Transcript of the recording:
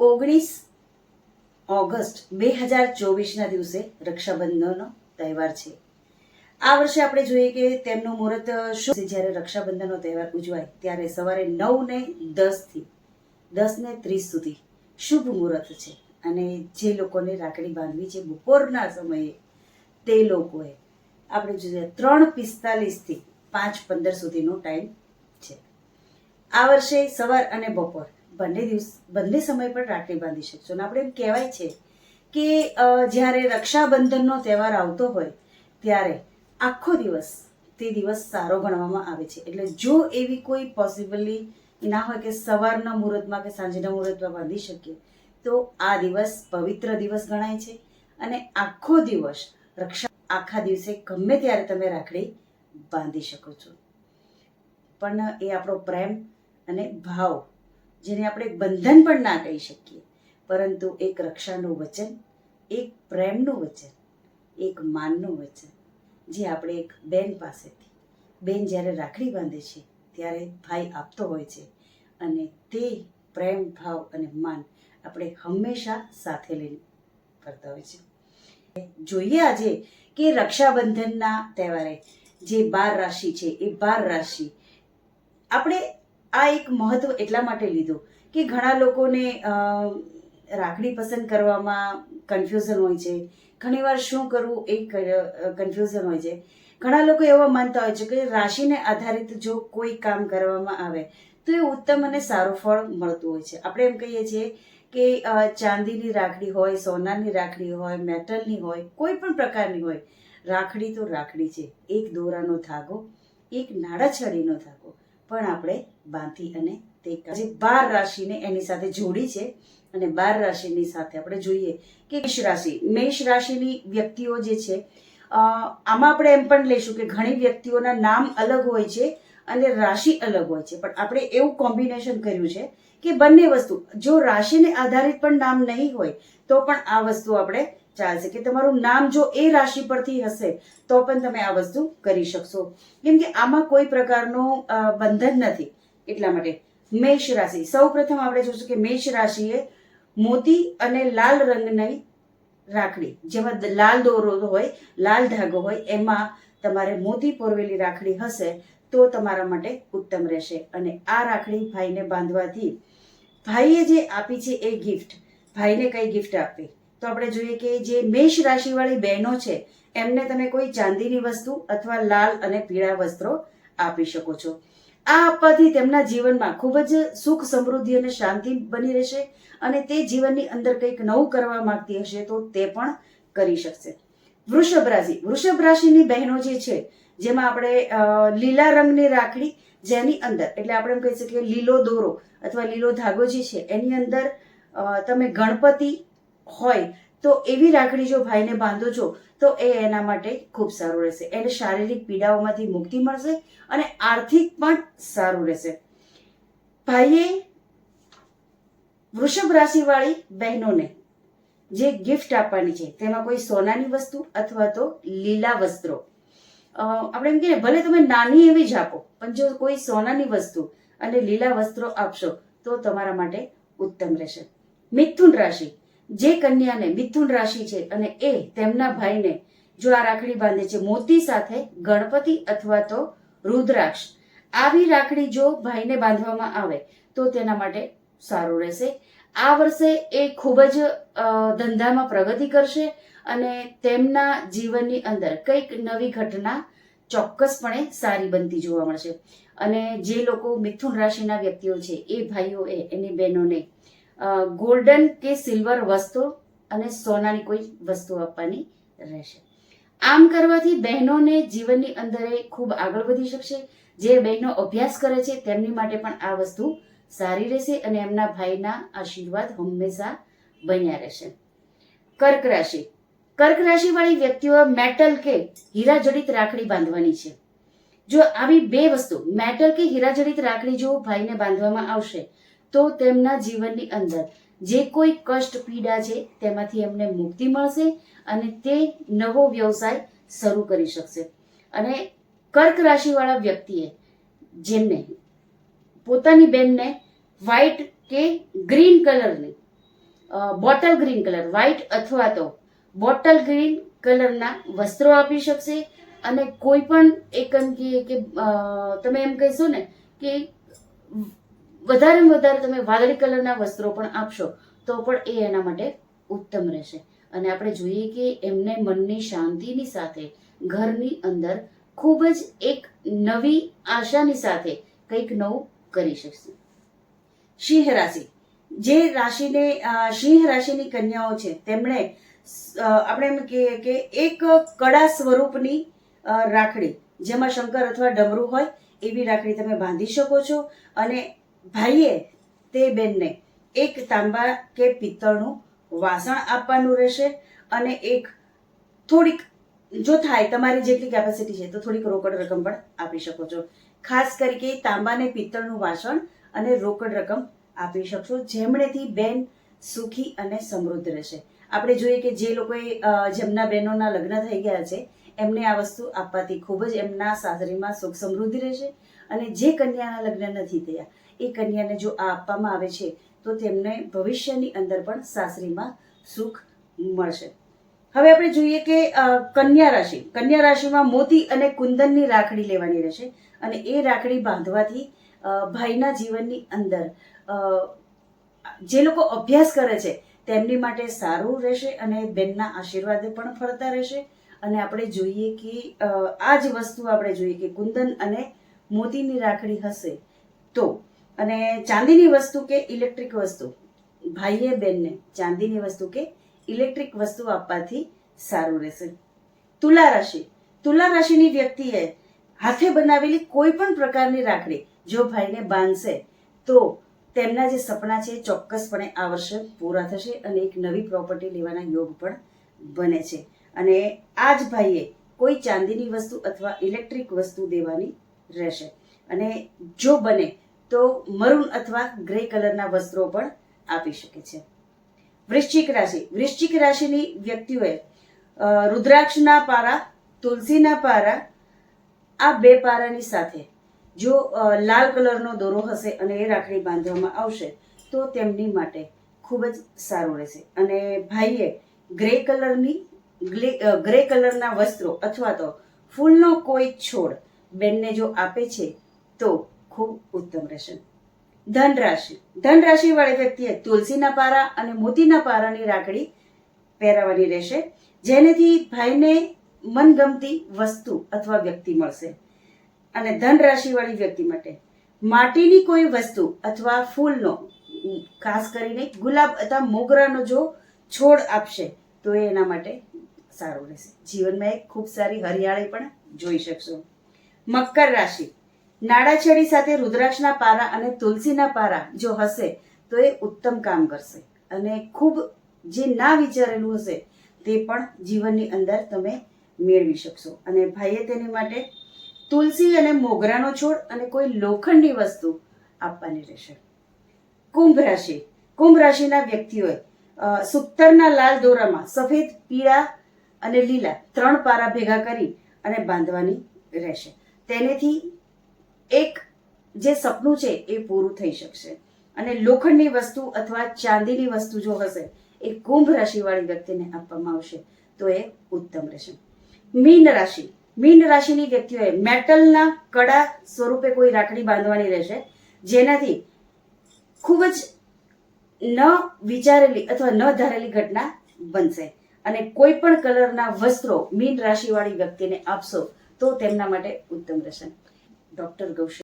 ઓગણીસ ઓગસ્ટ બે હજાર ચોવીસના દિવસે રક્ષાબંધનનો તહેવાર છે. આ વર્ષે આપણે જોઈએ કે તેમનું મુહૂર્ત શું જ્યારે રક્ષાબંધનનો તહેવાર ઉજવાય ત્યારે સવારે નવ ને દસથી દસ ને ત્રીસ સુધી શુભ મુહૂર્ત છે. અને જે લોકોને રાખડી બાંધવી છે બપોરના સમયે તે લોકોએ આપણે જોઈએ ત્રણ પિસ્તાલીસથી પાંચ પંદર સુધીનો ટાઈમ છે. આ વર્ષે સવાર અને બપોર બંને દિવસ, બંને સમય પર રાખડી બાંધી શકશો. અને આપણે એમ કહેવાય છે કે જ્યારે રક્ષાબંધનનો તહેવાર આવતો હોય, ત્યારે આખો દિવસ તે દિવસ સારો ગણવામાં આવે છે. એટલે જો એવી કોઈ પોસિબલી ના હોય કે સવારના મુહૂર્તમાં કે સાંજના મુહૂર્તમાં બાંધી શકીએ, તો આ દિવસ પવિત્ર દિવસ ગણાય છે. અને આખો દિવસ રક્ષા, આખા દિવસે ગમે ત્યારે તમે રાખડી બાંધી શકો છો. પણ એ આપણો પ્રેમ અને ભાવ જેને આપણે બંધન પણ ના કહી શકીએ. પરંતુ એક રક્ષાનું વચન, એક પ્રેમનું વચન, એક માનનું વચન, જે આપણે એક બેન પાસેથી, બેન જ્યારે રાખડી બાંધે છે, ત્યારે ભાઈ આપતો હોય છે. અને તે પ્રેમ, ભાવ અને માન આપણે હંમેશા સાથે લઈને ફરતા હોય છે. જોઈએ આજે કે રક્ષાબંધનના તહેવારે જે બાર રાશિ છે, એ બાર રાશિ આપણે આ એક મહત્વ એટલા માટે લીધું કે ઘણા લોકોને રાખડી પસંદ કરવામાં કન્ફ્યુઝન હોય છે. ઘણીવાર શું કરવું એ કન્ફ્યુઝન હોય છે. ઘણા લોકો એવા માનતા હોય છે કે રાશિને આધારિત જો કોઈ કામ કરવામાં આવે, તો એ ઉત્તમ અને સારું ફળ મળતું હોય છે. આપણે એમ કહીએ છીએ કે ચાંદીની રાખડી હોય, સોનાની રાખડી હોય, મેટલની હોય, કોઈ પણ પ્રકારની હોય, રાખડી તો રાખડી છે. એક દોરાનો ધાગો એક નાડાછડીનો ધાગો પણ આપણે બાંધી અને તે જે બાર રાશિને એની સાથે જોડી છે અને બાર રાશિની સાથે આપણે જોઈએ કે મેષ રાશિ. મેષ રાશિની વ્યક્તિઓ જે છે આમાં આપણે એમ પણ લઈશું કે ઘણી વ્યક્તિઓના નામ અલગ હોય છે અને રાશિ અલગ હોય છે. પણ આપણે એવું કોમ્બિનેશન કર્યું છે કે બંને વસ્તુ, જો રાશિને આધારિત પણ નામ નહીં હોય, તો પણ આ વસ્તુ આપણે ચાલશે. કે તમારું નામ જો એ રાશિ પરથી હશે, તો પણ તમે આ વસ્તુ કરી શકશો. કેમ કે આમાં કોઈ પ્રકારનું બંધન નથી. એટલા માટે મેષ રાશિ. સૌ પ્રથમ આપણે જોશું કે મેષ રાશિએ મોતી અને લાલ રંગની રાખડી. જેમાં લાલ દોરો હોય, લાલ ધાગો હોય, એમાં તમારે મોતી પોરવેલી રાખડી હશે, તો તમારા માટે ઉત્તમ રહેશે. અને આ રાખડી ભાઈને બાંધવાથી ભાઈએ જે આપી છે એ ગિફ્ટ ભાઈને કઈ ગિફ્ટ આપવી? તો આપણે જોઈએ કે જે મેષ રાશિવાળી બહેનો છે, એમને તમે કોઈ ચાંદીની વસ્તુ અથવા લાલ અને પીળા વસ્ત્રો આપી શકો છો. આ આપવાથી તેમના જીવનમાં ખૂબ જ સુખ, સમૃદ્ધિ અને શાંતિ બની રહેશે અને તે જીવનની અંદર કંઈક નવું કરવા માંગતી હશે તો તે પણ કરી શકશે. વૃષભ રાશિ, વૃષભ રાશિની બહેનો જે છે જેમાં આપણે લીલા રંગની રાખડી જેની અંદર, એટલે આપણે એમ કહી શકીએ લીલો દોરો અથવા લીલો ધાગો જે છે, એની અંદર તમે ગણપતિ હોય, તો એવી રાખડી જો ભાઈને બાંધો છો, તો એ એના માટે ખૂબ સારું રહેશે. એને શારીરિક પીડાઓમાંથી મુક્તિ મળશે અને આર્થિક પણ સારું રહેશે. ભાઈએ વૃષભ રાશિવાળી બહેનોને જે ગિફ્ટ આપવાની છે, તેમાં કોઈ સોનાની વસ્તુ અથવા તો લીલા વસ્ત્રો આપણે એમ કહીએ ભલે તમે નાની એવી જ આપો, પણ જો કોઈ સોનાની વસ્તુ અને લીલા વસ્ત્રો આપશો, તો તમારા માટે ઉત્તમ રહેશે. મિથુન રાશિ. જે કન્યાને મિથુન રાશિ છે અને એ તેમના ભાઈને જો આ રાખડી બાંધે છે, મોતી સાથે ગણપતિ અથવા તો રુદ્રાક્ષ. આવી રાખડી જો ભાઈને બાંધવામાં આવે, તો તેના માટે સારું રહેશે. આ વર્ષે એ ખૂબ જ ધંધામાં પ્રગતિ કરશે અને તેમના જીવનની અંદર કંઈક નવી ઘટના ચોક્કસપણે સારી બનતી જોવા મળશે. અને જે લોકો મિથુન રાશિના વ્યક્તિઓ છે, એ ભાઈઓએ, એની બહેનોને ગોલ્ડન કે સિલ્વર વસ્તુ અને સોનાની કોઈ વસ્તુ આપવાની રહેશે. આમ કરવાથી બહેનોને જીવનની અંદર ખૂબ આગળ વધી શકશે. જે બહેનો અભ્યાસ કરે છે, તેમની માટે પણ આ વસ્તુ સારી રહેશે અને એમના ભાઈના આશીર્વાદ હંમેશા બન્યા રહેશે. કર્ક રાશિ. કર્ક રાશિવાળી વ્યક્તિઓ મેટલ કે હીરાજડિત રાખડી બાંધવાની છે. જો આવી બે વસ્તુ, મેટલ કે હીરાજડિત રાખડી જો ભાઈને બાંધવામાં આવશે, તો તેમના જીવનની અંદર જે કોઈ કષ્ટ, પીડા છે, તેમાંથી એમને મુક્તિ મળશે અને તે નવો વ્યવસાય શરૂ કરી શકશે. અને કર્ક રાશિવાળા વ્યક્તિએ જેમને, પોતાની બેનને વ્હાઈટ કે ગ્રીન કલરની બોટલ ગ્રીન કલર વ્હાઇટ અથવા તો બોટલ ગ્રીન કલરના વસ્ત્રો આપી શકશે અને કોઈ પણ એક એમ કહીએ કે તમે એમ કહેશો ને કે વધારે વધારે તમે વાદળી કલરના વસ્ત્રો પણ આપશો, તો પણ એ એના માટે ઉત્તમ રહેશે. અને આપણે જોઈએ કે એમને મનની શાંતિની સાથે, ઘરની અંદર ખૂબ જ એક નવી આશાની સાથે કંઈક નવું કરી શકશે. સિંહ રાશિ. જે રાશિને સિંહ રાશિની કન્યાઓ છે, તેમણે આપણે એમ કહીએ કે એક કડા સ્વરૂપની રાખડી, જેમાં શંકર અથવા ડમરું હોય, એવી રાખડી તમે બાંધી શકો છો. અને ભાઈએ તે બેનને એક તાંબા કે પિત્તળનું વાસણ આપવાનું રહેશે અને એક થોડીક, જો થાય તમારી જેટલી કેપેસિટી છે, તો થોડીક રોકડ રકમ પણ આપી શકો છો. ખાસ કરીને તાંબાને પિત્તળનું વાસણ અને રોકડ રકમ આપી શકશો. જેમણેથી બેન સુખી અને સમૃદ્ધ રહેશે. આપણે જોઈએ કે જે લોકોએ જેમના બહેનોના લગ્ન થઈ ગયા છે, એમને આ વસ્તુ આપવાથી ખૂબ જ એમના સાસરીમાં સુખ સમૃદ્ધિ રહેશે અને જે કન્યાના લગ્ન નથી થયા, એ કન્યાને જો આ આપવામાં આવે છે, તો તેમને ભવિષ્યની અંદર પણ સાસરીમાં સુખ મળશે. હવે આપણે જોઈએ કે કન્યા રાશિ. કન્યા રાશિમાં મોતી અને કુંદનની રાખડી લેવાની રહેશે અને એ રાખડી બાંધવાથી ભાઈના જીવનની અંદર જે લોકો અભ્યાસ કરે છે, તેમની માટે સારું રહેશે અને બેનના આશીર્વાદ પણ ફરતા રહેશે. અને આપણે જોઈએ કે આ જ વસ્તુ આપણે જોઈએ કે કુંદન અને મોતીની રાખડી હશે તો. અને ચાંદીની વસ્તુ કે ઇલેક્ટ્રિક વસ્તુ? ભાઈએ બેનને ચાંદીની વસ્તુ કે ઇલેક્ટ્રિક વસ્તુ આપવાથી સારું રહેશે. તુલા રાશિ. તુલા રાશિની વ્યક્તિએ હાથે બનાવેલી કોઈ પણ પ્રકારની રાખડી જો ભાઈને બાંધશે તો તેમના જે સપના છે ચોક્કસપણે આ વર્ષે પૂરા થશે અને એક નવી પ્રોપર્ટી લેવાના યોગ પણ બને છે. અને આ જ ભાઈએ કોઈ ચાંદીની વસ્તુ અથવા ઇલેક્ટ્રિક વસ્તુ દેવાની રહેશે. અને જો બને તો મરૂન અથવા ગ્રે કલરના વસ્ત્રો પણ આપી શકે છે. વૃશ્ચિક રાશિ. વૃશ્ચિક રાશિની વ્યક્તિઓએ રુદ્રાક્ષના પારા, તુલસીના પારા, આ બે પારાની સાથે જો લાલ કલરનો દોરો હશે અને એ રાખડી બાંધવામાં આવશે, તો તેમની માટે ખૂબ જ સારું રહેશે. અને ભાઈએ ગ્રે કલરની ગ્રે કલરના વસ્ત્રો અથવા તો ફૂલનો કોઈ છોડ બેનને જો આપે છે, તો ખૂબ ઉત્તમ રહેશે. ધન રાશિ ધન રાશિ વ્યક્તિએ તુલસીના પારા અને મોતીના પારાની રાખડી પહેરાવવાની રહેશે, જેનેથી ભાઈને મનગમતી વસ્તુ અથવા વ્યક્તિ મળશે. અને ધન રાશિ વાળી વ્યક્તિ માટે. માટીની કોઈ વસ્તુ અથવા ફૂલનો, ખાસ કરીને ગુલાબ અથવા મોગરાનો જો છોડ આપશે, તો એ એના માટે સારું રહેશે. જીવનમાં એક ખૂબ સારી હરિયાળી પણ જોઈ શકશો. મકર રાશિ. નાડાછડી સાથે રુદ્રાક્ષના પારા અને તુલસીના પારા જો હશે, તો એ ઉત્તમ કામ કરશે. અને ખૂબ જે ના વિચારેલું હશે, તે પણ જીવનની અંદર તમે મેળવી શકશો. અને ભાઈએ તેની માટે તુલસી અને મોગરાનો છોડ અને કોઈ લોખંડની વસ્તુ આપવાની રહેશે. કુંભ રાશિ. કુંભ રાશિના વ્યક્તિઓએ સુક્તરના લાલ દોરામાં સફેદ, પીળા અને લીલા ત્રણ પારા ભેગા કરી અને બાંધવાની રહેશે. તેનેથી એક જે સપનું છે એ પૂરું થઈ શકશે. અને લોખંડની વસ્તુ અથવા ચાંદીની વસ્તુ જો હશે, એ કુંભ રાશિવાળી વ્યક્તિને આપવામાં આવશે. તો એ ઉત્તમ રહેશે. મીન રાશિ. મીન રાશિની વ્યક્તિઓએ મેટલના કડા સ્વરૂપે કોઈ રાખડી બાંધવાની રહેશે, જેનાથી ખૂબ જ ન વિચારેલી અથવા ન ધારેલી ઘટના બનશે. અને કોઈ પણ કલરના વસ્ત્રો મીન રાશિવાળી વ્યક્તિને આપશો તો તેમના માટે ઉત્તમ રહેશે. ડોક્ટર ગૌશ.